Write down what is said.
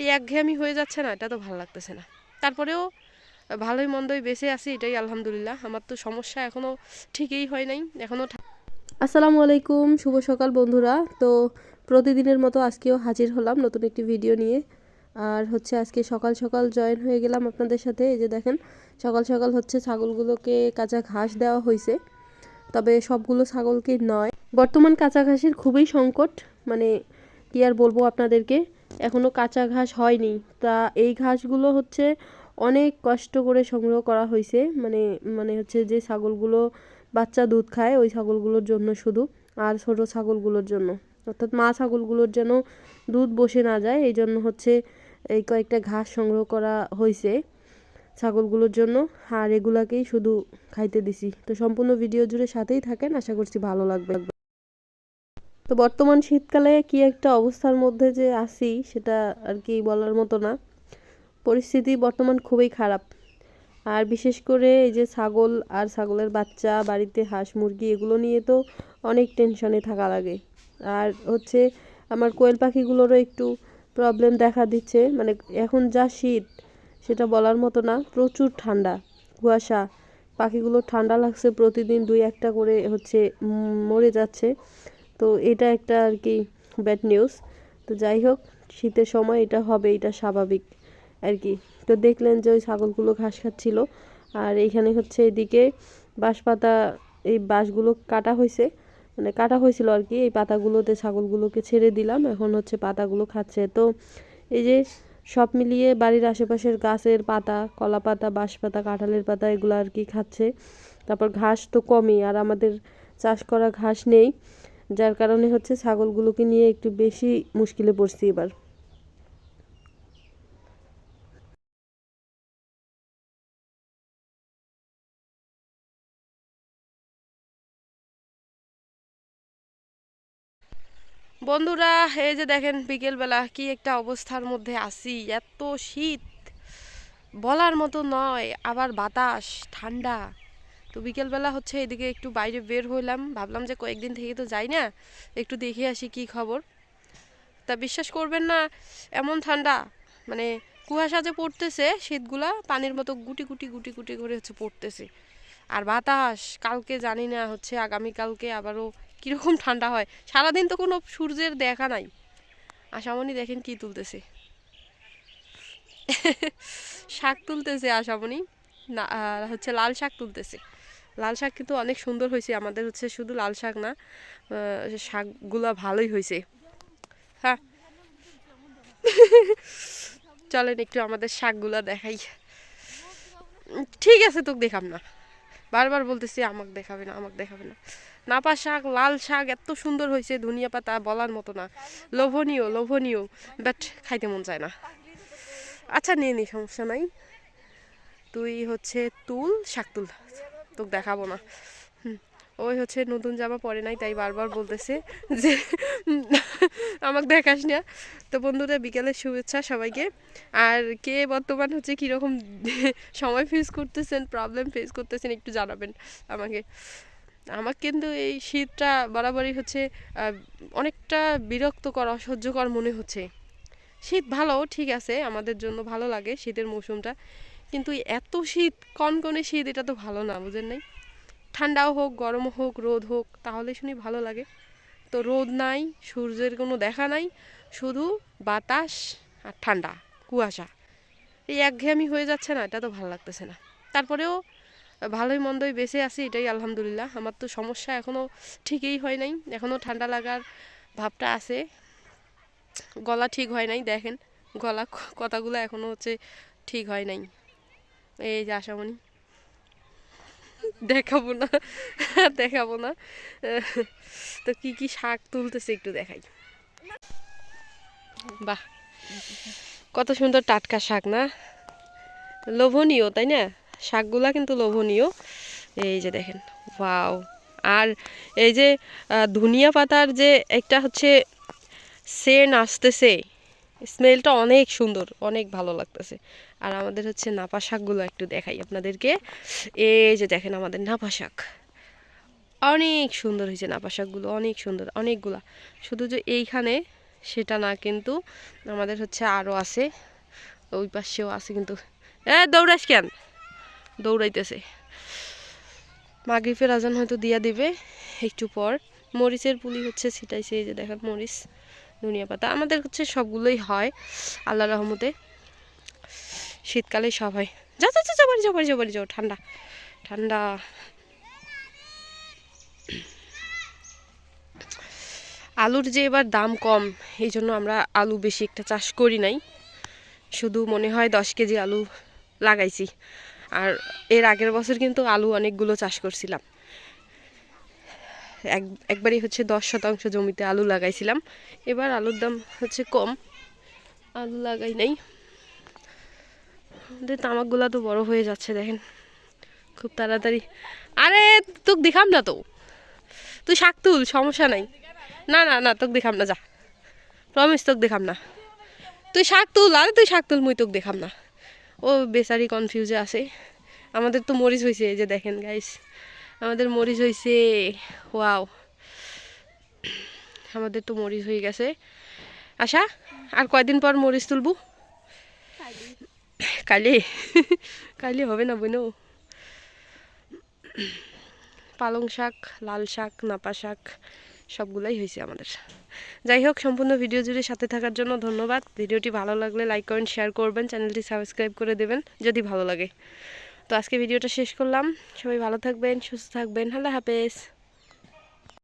এই একঘেয়েমি হয়ে যাচ্ছে না, এটা তো ভালো লাগতেছে না। তারপরেও ভালোই মন্দই বেঁচে আছি, এটাই আলহামদুলিল্লাহ। আমার তো সমস্যা এখনও ঠিকই হয় নাই এখনও আসসালামু আলাইকুম, শুভ সকাল বন্ধুরা। তো প্রতিদিনের মতো আজকেও হাজির হলাম নতুন একটি ভিডিও নিয়ে। আর হচ্ছে আজকে সকাল সকাল জয়েন হয়ে গেলাম আপনাদের সাথে। এই যে দেখেন, সকাল সকাল হচ্ছে ছাগলগুলোকে কাঁচা ঘাস দেওয়া হয়েছে তবে সবগুলো ছাগলকে নয়। বর্তমান কাঁচা ঘাসের খুবই সংকট মানে কি আর বলব আপনাদেরকে? এখনও কাঁচা ঘাস হয়নি। তা এই ঘাসগুলো হচ্ছে অনেক কষ্ট করে সংগ্রহ করা হয়েছে মানে মানে হচ্ছে যে ছাগলগুলো বাচ্চা দুধ খায়, ওই ছাগলগুলোর জন্য শুধু, আর ছোটো ছাগলগুলোর জন্য। অর্থাৎ মা ছাগলগুলোর যেন দুধ বসে না যায়, এই জন্য হচ্ছে এই কয়েকটা ঘাস সংগ্রহ করা হয়েছে ছাগলগুলোর জন্য। আর এগুলাকেই শুধু খাইতে দিছি। তো সম্পূর্ণ ভিডিও জুড়ে সাথেই থাকেন। আশা করছি ভালো লাগবে। তো বর্তমান শীতকালে কি একটা অবস্থার মধ্যে যে আসি সেটা আর কি বলার মতো না। পরিস্থিতি বর্তমান খুবই খারাপ। আর বিশেষ করে এই যে ছাগল আর ছাগলের বাচ্চা, বাড়িতে হাঁস মুরগি এগুলো নিয়ে তো অনেক টেনশনে থাকা লাগে। আর হচ্ছে আমার কোয়েল পাখিগুলোরও একটু প্রবলেম দেখা দিচ্ছে। মানে এখন যা শীত সেটা বলার মতো না, প্রচুর ঠান্ডা, কুয়াশা। পাখিগুলো ঠান্ডা লাগছে, প্রতিদিন দুই একটা করে হচ্ছে মরে যাচ্ছে। তো এটা একটা আর কি ব্যাড নিউজ তো যাই হোক, শীতের সময় এটা হবে, এটা স্বাভাবিক আর কি। তো দেখলেন যে ওই ছাগলগুলো ঘাস খাচ্ছিল। আর এইখানে হচ্ছে এদিকে বাঁশ পাতা এই বাঁশগুলো কাটা হয়েছে। মানে কাটা হয়েছিল আর কি, এই পাতাগুলোতে ছাগলগুলোকে ছেড়ে দিলাম। এখন হচ্ছে পাতাগুলো খাচ্ছে। তো এই যে সব মিলিয়ে বাড়ির আশেপাশের গাছের পাতা, কলা পাতা বাঁশ পাতা কাঁঠালের পাতা, এগুলো আর কি খাচ্ছে। তারপর ঘাস তো কমই, আর আমাদের চাষ করা ঘাস নেই। যার কারণে হচ্ছে ছাগলগুলোকে নিয়ে একটু বেশি মুশকিলে পড়ছি এবার। বন্ধুরা, এই যে দেখেন বিকেলবেলা কি একটা অবস্থার মধ্যে আসি এত শীত। বলার মতো নয়, আবার বাতাস, ঠান্ডা। তো বিকেলবেলা হচ্ছে এদিকে একটু বাইরে বের হইলাম। ভাবলাম যে কয়েকদিন থেকে তো যাই না, একটু দেখে আসি কি খবর। তা বিশ্বাস করবেন না, এমন ঠান্ডা মানে কুয়াশা যে পড়তেছে শীতগুলা, পানির মতো গুটি গুটি গুটি গুটি করে হচ্ছে পড়তেছে। আর বাতাস, কালকে জানি না হচ্ছে আগামীকালকে আবারও কীরকম ঠান্ডা হয়। সারাদিন তো কোনো সূর্যের দেখা নাই। আশামণি দেখেন কি তুলতেছে। শাক তুলতেছে আশামণি। না হচ্ছে লাল শাক তুলতেছে। লাল শাক কিন্তু অনেক সুন্দর হয়েছে। আমাদের হচ্ছে শুধু লাল শাক না শাকগুলো ভালোই হয়েছে। হ্যাঁ। চলেন একটু আমাদের শাকগুলো দেখাই। ঠিক আছে, তোকে দেখাম না। বারবার বলতেছি, আমাকে দেখাবে না, আমাকে দেখাবে না। নাপা শাক, লাল শাক এত সুন্দর হয়েছে, ধনিয়া পাতা বলার মতো না। লোভনীয় লোভনীয় বাট খাইতে মন চায় না। আচ্ছা নিয়ে নি, সমস্যা নাই। তুই হচ্ছে তুল, শাক তুল। তোকে দেখাবো না। ওই হচ্ছে নতুন জামা পরে নাই, তাই বারবার বলতেছে যে আমাকে দেখাস না। তো বন্ধুদের বিকেলের শুভেচ্ছা সবাইকে। আর কে বর্তমান হচ্ছে কীরকম সময় ফেস করতেছেন প্রবলেম ফেস করতেছেন একটু জানাবেন আমাকে। আমার কিন্তু এই শীতটা বরাবরই হচ্ছে অনেকটা বিরক্তকর, অসহ্যকর মনে হচ্ছে। শীত ভালো, ঠিক আছে, আমাদের জন্য ভালো লাগে শীতের মৌসুমটা। কিন্তু এত শীত কনকনে শীত, এটা তো ভালো না, বুঝেন নাই? ঠান্ডাও হোক গরম হোক, রোদ হোক, তাহলে শুনি ভালো লাগে। তো রোদ নাই, সূর্যের কোনো দেখা নাই, শুধু বাতাস আর ঠান্ডা, কুয়াশা। এই একঘেয়েমি হয়ে যাচ্ছে না, এটা তো ভালো লাগতেছে না। তারপরেও ভালোই মন্দই বেঁচে আছি, এটাই আলহামদুলিল্লাহ। আমার তো সমস্যা এখনও ঠিকই হয় নাই এখনও ঠান্ডা লাগার ভাবটা আছে। গলা ঠিক হয় নাই, দেখেন, গলা কথাগুলো এখনও হচ্ছে ঠিক হয় নাই। এই যে আশামণি। দেখাবো না দেখাবো না। তো কি কি শাক তুলতেছে একটু দেখাই। বাহ, কত সুন্দর টাটকা শাক না? লোভনীয়, তাই না? শাকগুলা কিন্তু লোভনীয়। এই যে দেখেন, ওয়াও। আর এই যে ধনিয়া পাতার যে একটা হচ্ছে সেন আসতেছে স্মেলটা অনেক সুন্দর, অনেক ভালো লাগতেছে। আর আমাদের হচ্ছে নাপা শাকগুলো একটু দেখাই আপনাদেরকে। এই যে দেখেন আমাদের নাপা শাক। অনেক সুন্দর হয়েছে নাপা শাকগুলো, অনেক সুন্দর, অনেকগুলা। শুধু যে এইখানে সেটা না, কিন্তু আমাদের হচ্ছে আরও আছে। ওই পাশেও আছে কিন্তু। এ, দৌড়াস কেন? দৌড়াইতেছে। মাগরিফের আজান হয়তো দিয়া দিবে, একটু পর। মরিচের পুলি হচ্ছে ছিটাইছে, এই যে দেখেন মরিচ। ধনিয়া পাতা। আমাদের হচ্ছে সবগুলোই হয় আল্লাহ রহমতে। শীতকালে সব হয়। যা যা যা, বাড়ি যাও বাড়ি যাও বাড়ি যাও ঠান্ডা ঠান্ডা। আলুর যে এবার দাম কম এই জন্য আমরা আলু বেশি একটা চাষ করি নাই। শুধু মনে হয় দশ কেজি আলু লাগাইছি। আর এর আগের বছর কিন্তু আলু অনেকগুলো চাষ করছিলাম। এক, একবারই হচ্ছে দশ শতাংশ জমিতে আলু লাগাইছিলাম। এবার আলুর দাম হচ্ছে কম। আলু লাগাই নাই। আমাদের তামাকগুলা তো বড় হয়ে যাচ্ছে, দেখেন। খুব তাড়াতাড়ি। আরে, তোকে দেখাম না তো। তুই শাক তুল, সমস্যা নাই। না না না, তোকে দেখাম না, যা। প্রমিস তোকে দেখাম না। তুই শাক তুল, আরে তুই শাক তুল, মুই তোকে দেখাম না। ও বেচারি কনফিউজে আছে। আমাদের তো মরিচ হয়েছে এই যে দেখেন গাইস আমাদের মরিচ হয়েছে ওয়াও। আমাদের তো মরিচ হয়ে গেছে। আশা, আর কয়দিন পর মরিচ তুলবো? কালি কালি হবে না বোনো? পালং শাক, লাল শাক, নাপা শাক, সবগুলাই হয়েছে আমাদের। যাই হোক, সম্পূর্ণ ভিডিও জুড়ে সাথে থাকার জন্য ধন্যবাদ। ভিডিওটি ভালো লাগলে লাইক কমেন্ট শেয়ার করবেন। চ্যানেলটি সাবস্ক্রাইব করে দেবেন, যদি ভালো লাগে। তো আজকে ভিডিওটা শেষ করলাম। সবাই ভালো থাকবেন সুস্থ থাকবেন। আল্লাহ হাফেজ।